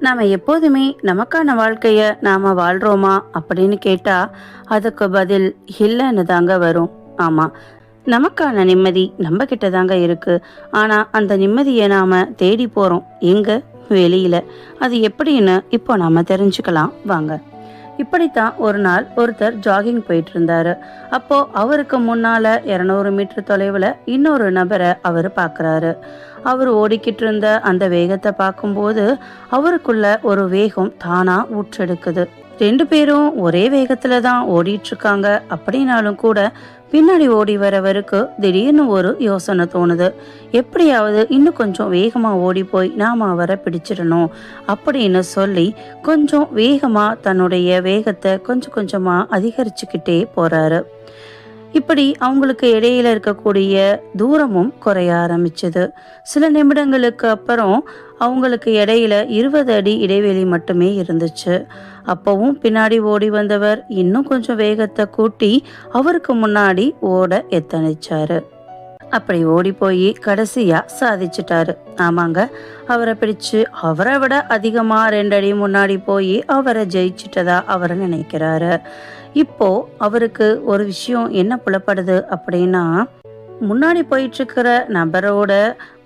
நாம எப்போதுமே நமக்கான வாழ்க்கைய நாம வாழ்றோமா அப்படின்னு கேட்டா அதுக்கு பதில் இல்லைன்னு தாங்க வரும். ஆமா நமக்கான நிம்மதி நம்ம கிட்ட தாங்க இருக்கு. ஆனா அந்த நிம்மதியை நாம தேடி போறோம். எங்க? வெளியில. அது எப்படின்னு இப்போ நாம தெரிஞ்சுக்கலாம். வாங்க. இப்படித்தான் ஒரு நாள் ஒருத்தர் ஜாகிங் போயிட்டு இருந்தாரு அப்போ அவருக்கு முன்னால இருநூறு மீட்டர் தொலைவுல இன்னொரு நபரை அவர் பார்க்கறாரு அவர் ஓடிக்கிட்டு இருந்த அந்த வேகத்தை பார்க்கும்போது அவருக்குள்ள ஒரு வேகம் தானா ஊற்றெடுக்குது. ரெண்டு பேரும் ஒரே வேகத்துல தான் ஓடிட்டு இருக்காங்க அப்படின்னாலும் கூட பின்னாடி ஓடி வரவருக்கு திடீர்னு ஒரு யோசனை தோணுது. எப்படியாவது இன்னும் கொஞ்சம் வேகமா ஓடி போய் நாம அவரை பிடிச்சிடணும் அப்படின்னு சொல்லி கொஞ்சம் வேகமா தன்னுடைய வேகத்தை கொஞ்சம் கொஞ்சமா அதிகரிச்சுக்கிட்டே போறாரு. இப்படி அவங்களுக்கு இடையில இருக்கக்கூடிய தூரமும் குறைய ஆரம்பிச்சது. சில நிமிடங்களுக்கு அப்புறம் அவங்களுக்கு இடையில இருபது அடி இடைவெளி மட்டுமே இருந்துச்சு. அப்பவும் பின்னாடி ஓடி வந்தவர் இன்னும் கொஞ்சம் வேகத்தை கூட்டி அவருக்கு முன்னாடி ஓட எத்தனிச்சாரு. அப்படி ஓடி போய் கடைசியா சாதிச்சிட்டாரு. ஆமாங்க அவரை பிடிச்சு அவரை விட அதிகமா ரெண்டடி முன்னாடி போய் அவரை ஜெயிச்சிட்டதா அவர் நினைக்கிறாரு. இப்போ அவருக்கு ஒரு விஷயம் என்ன புலப்படுது அப்படின்னா முன்னாடி போயிட்டு இருக்கிற நபரோட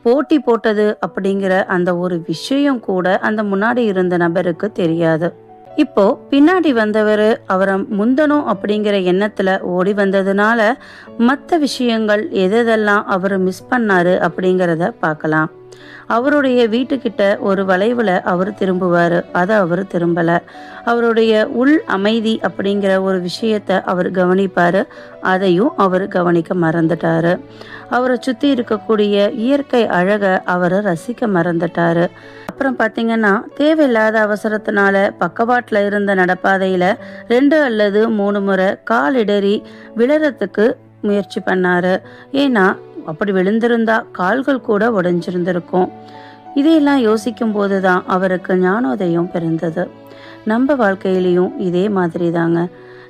போட்டி போட்டது அப்படிங்கிற அந்த ஒரு விஷயம் கூட அந்த முன்னாடி இருந்த நபருக்கு தெரியாது. இப்போ பின்னாடி வந்தவர் அவரை முந்தணும் அப்படிங்கிற எண்ணத்துல ஓடி வந்ததுனால மற்ற விஷயங்கள் எதெல்லாம் அவர் மிஸ் பண்ணாரு அப்படிங்கிறத பார்க்கலாம். அவருடைய வீட்டுக்கிட்ட ஒரு வளைவில் அவர் திரும்புவார். அதை அவர் திரும்பலை. அவருடைய உள் அமைதி அப்படிங்கிற ஒரு விஷயத்த அவர் கவனிப்பார். அதையும் அவர் கவனிக்க மறந்துட்டாரு. அவரை சுற்றி இருக்கக்கூடிய இயற்கை அழகை அவர் ரசிக்க மறந்துட்டாரு. அப்புறம் பார்த்தீங்கன்னா தேவையில்லாத அவசரத்தினால பக்கவாட்டில் இருந்த நடப்பாதையில் ரெண்டு அல்லது மூணு முறை காலிடறி விழறதுக்கு முயற்சி பண்ணாரு. ஏன்னா அப்படி விழுந்திருந்தா கால்கள் கூட உடைஞ்சிருந்திருக்கும். இதையெல்லாம் யோசிக்கும் போது தான் அவருக்கு ஞானோதயம் பிறந்தது. நம்ம வாழ்க்கையிலையும் இதே மாதிரி தாங்க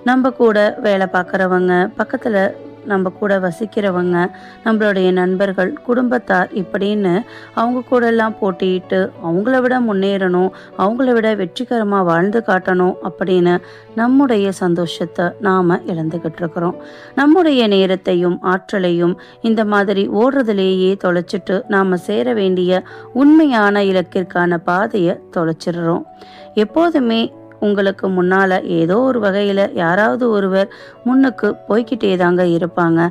நம்ம கூட வேலை பார்க்குறவங்க பக்கத்தில் நம்ம கூட வசிக்கிறவங்க நம்மளுடைய நண்பர்கள் குடும்பத்தார் இப்படின்னு அவங்க கூட எல்லாம் போட்டியிட்டு அவங்கள விட முன்னேறணும் அவங்கள விட வெற்றிகரமாக வாழ்ந்து காட்டணும் அப்படின்னு நம்முடைய சந்தோஷத்தை நாம் இழந்துக்கிட்டு இருக்கிறோம். நம்முடைய நேரத்தையும் ஆற்றலையும் இந்த மாதிரி ஓடுறதுலேயே தொலைச்சிட்டு நாம் சேர வேண்டிய உண்மையான இலக்கிற்கான பாதையை தொலைச்சிடுறோம். எப்போதுமே உங்களுக்கு முன்னால ஏதோ ஒரு வகையில யாராவது ஒருவர் முன்னுக்கு போய்கிட்டே தாங்க இருப்பாங்க.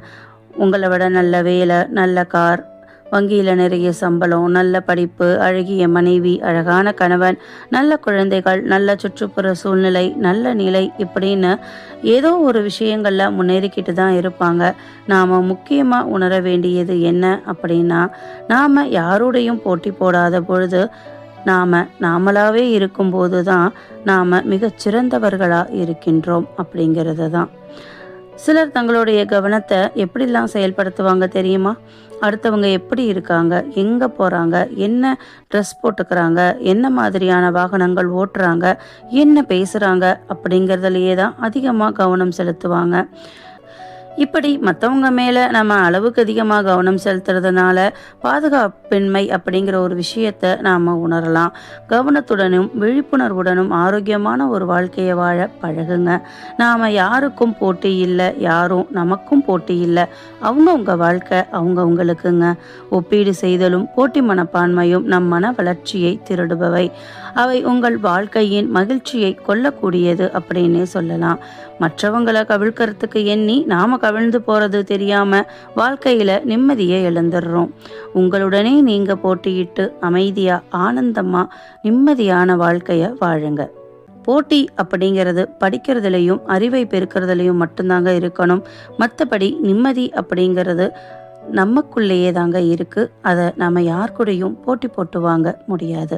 உங்களை விட நல்ல வேலை நல்ல கார் வங்கியில் நிறைய சம்பளம் நல்ல படிப்பு அழகிய மனைவி அழகான கணவன் நல்ல குழந்தைகள் நல்ல சுற்றுப்புற சூழ்நிலை நல்ல நிலை இப்படின்னு ஏதோ ஒரு விஷயங்களில் முன்னேறிக்கிட்டு தான் இருப்பாங்க. நாம் முக்கியமாக உணர வேண்டியது என்ன அப்படின்னா நாம் யாரோடையும் போட்டி போடாத பொழுது நாம் நாமளாவே இருக்கும்போது தான் நாம் மிகச் சிறந்தவர்களாக இருக்கின்றோம் அப்படிங்கிறது தான். சிலர் தங்களுடைய கவனத்தை எப்படிலாம் செயல்படுத்துவாங்க தெரியுமா? அடுத்தவங்க எப்படி இருக்காங்க? எங்கே போகிறாங்க என்ன ட்ரெஸ் போட்டுக்கிறாங்க? என்ன மாதிரியான வாகனங்கள் ஓட்டுறாங்க? என்ன பேசுகிறாங்க அப்படிங்கிறதுலையே தான் அதிகமாக கவனம் செலுத்துவாங்க. இப்படி மற்றவங்க மேலே நம்ம அளவுக்கு அதிகமாக கவனம் செலுத்துறதுனால பாதுகாப்பின்மை அப்படிங்கிற ஒரு விஷயத்தை நாம் உணரலாம். கவனத்துடனும் விழிப்புணர்வுடனும் ஆரோக்கியமான ஒரு வாழ்க்கையை வாழ பழகுங்க. நாம் யாருக்கும் போட்டி இல்லை யாரும் நமக்கும் போட்டி இல்லை. அவங்கவுங்க வாழ்க்கை அவங்கவுங்களுக்குங்க ஒப்பீடு செய்தலும் போட்டி மனப்பான்மையும் நம் மன வளர்ச்சியை திருடுபவை. அவை உங்கள் வாழ்க்கையின் மகிழ்ச்சியை கொல்லக்கூடியது அப்படின்னே சொல்லலாம். மற்றவங்களை கவிழ்க்கிறதுக்கு எண்ணி நாம கவிழ்ந்து போறது தெரியாம வாழ்க்கையில நிம்மதியை இழந்துடுறோம் உங்களுடனே நீங்க போட்டியிட்டு அமைதியா ஆனந்தமா நிம்மதியான வாழ்க்கைய வாழுங்க. போட்டி அப்படிங்கிறது படிக்கிறதுலையும் அறிவை பெருக்கிறதுலையும் மட்டும்தாங்க இருக்கணும். மற்றபடி நிம்மதி அப்படிங்கிறது நமக்குள்ளேயே தாங்க இருக்கு. அதை நம்ம யார் கூடயும் போட்டி போட்டு வாங்க முடியாது.